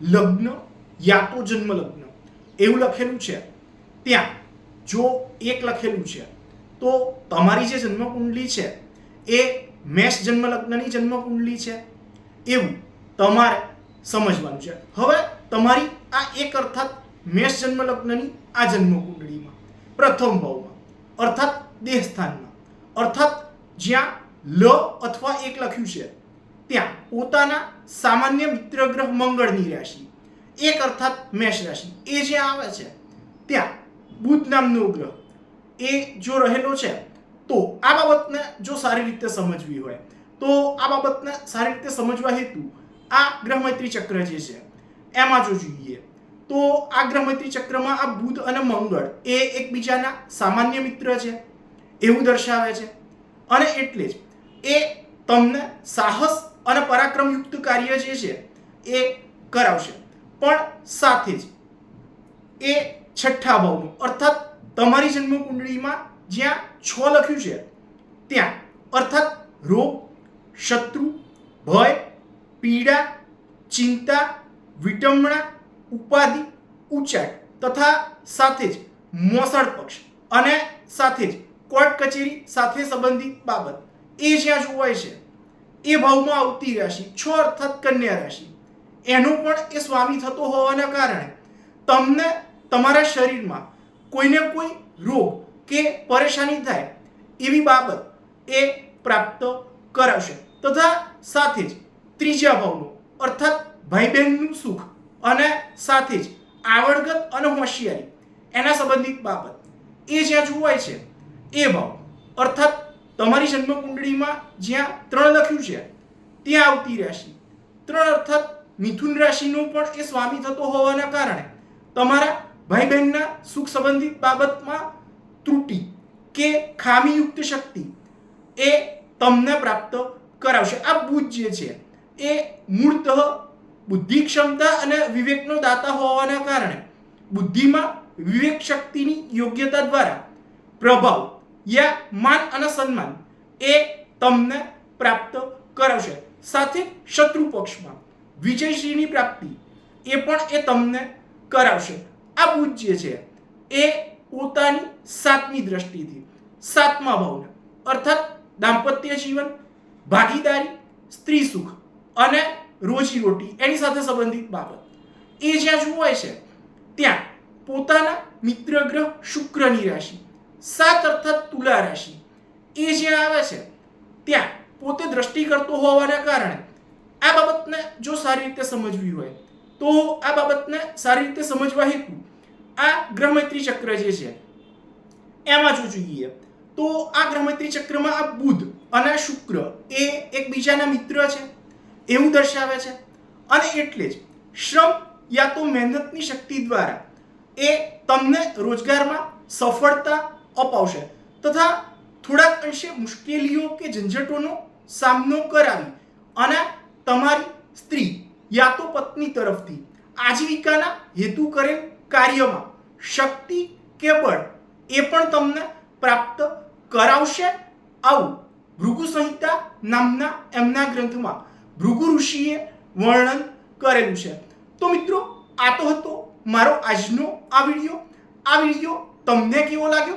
લગ્ન યા તો જન્મ લગ્ન એવું લખેલું છે. ત્યાં, જો એક લખેલું છે, તો તમારી જે જન્મ કુંડલી છે, એ મેષ જન્મ લગ્નની જન્મ કુંડલી છે. એવું તમારે સમજવાનું છે. હવે તમારી આ એક અર્થાત મેષ જન્મ લગ્નની આ જન્મ કુંડળીમાં પ્રથમ ભાવમાં, અર્થાત દેહ સ્થાનમાં અર્થાત જ્યાં લ અથવા એક લખ્યું છે ત્યાં પોતાના સામાન્ય મિત્ર ગ્રહ મંગળની રાશિ, એક અર્થાત મેષ રાશિ, એ જે આવે છે, ત્યાં બુધ નામનો ગ્રહ, એ જો રહેલો છે, તો આ બાબતને જો સારી રીતે સમજવી હોય, તો આ બાબતને સારી રીતે સમજવા હેતુ આ ગ્રહમૈત્રી ચક્ર જે છે, એમાં જો જોઈએ, તો આ ગ્રહમૈત્રી ચક્રમાં આ બુધ અને મંગળ એ એકબીજાના સામાન્ય મિત્ર છે, એવું દર્શાવે છે, અને એટલે જ એ તમને સાહસ અને પરાક્રમયુક્ત કાર્ય જે છે, એ કરાવશે. પણ સાથે જ એ છઠ્ઠા ભાવનું, અર્થાત તમારી જન્મકુંડળીમાં જ્યાં છ લખ્યું છે, ત્યાં, અર્થાત રોગ, શત્રુ, ભય, પીડા, ચિંતા વિટંબણા ઉપાધિ ઉચાટ તથા સાથે જ મોસળ પક્ષ અને સાથે જ કોર્ટ કચેરી સાથે સંબંધિત બાબત. એ જ્યાં જોવાય છે એ ભાવમાં આવતી રાશિ છ અર્થાત કન્યા રાશિ એનો પણ એ સ્વામી થતો હોવાના કારણે તમને તમારા શરીરમાં કોઈને કોઈ રોગ કે પરેશાની થાય એવી બાબત એ પ્રાપ્ત કરાવશે. તથા સાથે જ ત્રીજા ભાવનું, અર્થાત ભાઈ બહેનનું સુખ અને સાથે જ આવડગત અને હોશિયારી, એના સંબંધિત બાબત. એ જ્યાં જોવાય છે, એ ભાવ, અર્થાત તમારી જન્મ કુંડળીમાં જ્યાં ત્રણ લખ્યું છે, ત્યાં આવતી રાશિ. ત્રણ અર્થાત મિથુન રાશિનો પણ એ સ્વામી થતો હોવાના કારણે તમારા ભાઈ બહેનના સુખ સંબંધિત બાબતમાં ત્રુટિ કે ખામીયુક્ત શક્તિ એ તમને પ્રાપ્ત કરાવશે. આ બુદ્ધ જે છે, એ મૂળતઃ બુદ્ધિ ક્ષમતા અને વિવેકનો દાતા હોવાના કારણે બુદ્ધિમાં વિવેક શક્તિની યોગ્યતા દ્વારા પ્રભાવ યા માન અને સન્માન એ તમને પ્રાપ્ત કરાવશે. સાથે શત્રુ પક્ષમાં વિજયશ્રીની પ્રાપ્તિ એ પણ એ તમને કરાવશે. આ બુદ્ધ જે છે. એ પોતાની સાતમી દ્રષ્ટિથી સાતમા ભાવને, અર્થાત દાંપત્ય જીવન, ભાગીદારી, સ્ત્રી સુખ અને રોજી રોટી એની સાથે સંબંધિત બાબત. એ જ્યાં જોવાય છે, ત્યાં પોતાના મિત્ર ગ્રહ શુક્રની રાશિ સાત અર્થાત તુલા રાશિ. એ જ્યાં આવે છે, ત્યાં પોતે દ્રષ્ટિ કરતો હોવાના કારણે આ બાબતને જો સારી રીતે સમજવી હોય, તો આ બાબતને સારી રીતે સમજવા હેતુ આ ગ્રહમૈત્રી ચક્ર જે છે, એમાં જો જોઈએ, તો આ ગ્રહમૈત્રી ચક્રમાં આ બુધ અને શુક્ર એ એકબીજાના મિત્ર છે, એવું દર્શાવે છે. અને એટલે જ શ્રમ યા તો મહેનતની શક્તિ દ્વારા એ તમને રોજગારમાં સફળતા અપાવશે. તથા થોડાક અંશે મુશ્કેલીઓ કે ઝંઝટોનો સામનો કરાવી અને તમારી સ્ત્રી યા તો પત્ની તરફથી આજીવિકાના હેતુ કરેલ કાર્યમાં શક્તિ કે બળ એ પણ તમને પ્રાપ્ત કરાવશે. આવું ભૃગુ સંહિતા નામના એમના ગ્રંથમાં ભૃગુ ઋષિએ વર્ણન કરેલું છે. તો મિત્રો, આ તો હતો મારો આજનો આ વીડિયો. આ વીડિયો તમને કેવો લાગ્યો?